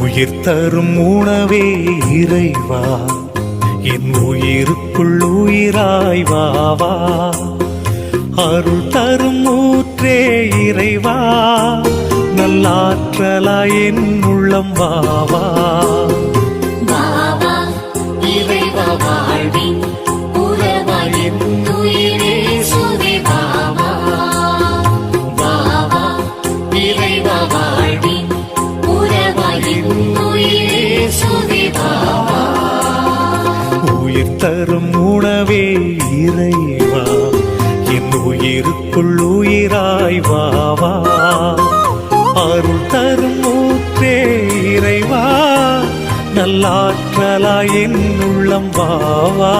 உயிர் தரும் உணவே இறைவா. என் உயிருக்குள் உயிராய்வாவா அருள் தரும் ஊற்றே இறைவா. நல்லாற்றலா என் உள்ளம் வாவா பாபா இறைவா வாழ்வின் உயிர் தரும் உணவே இறைவா. என் உயிருக்குள் உயிராய் வாவா அருள் தரும் ஊற்றே இறைவா. நல்லாற்றலாய் என் உள்ளம் வாவா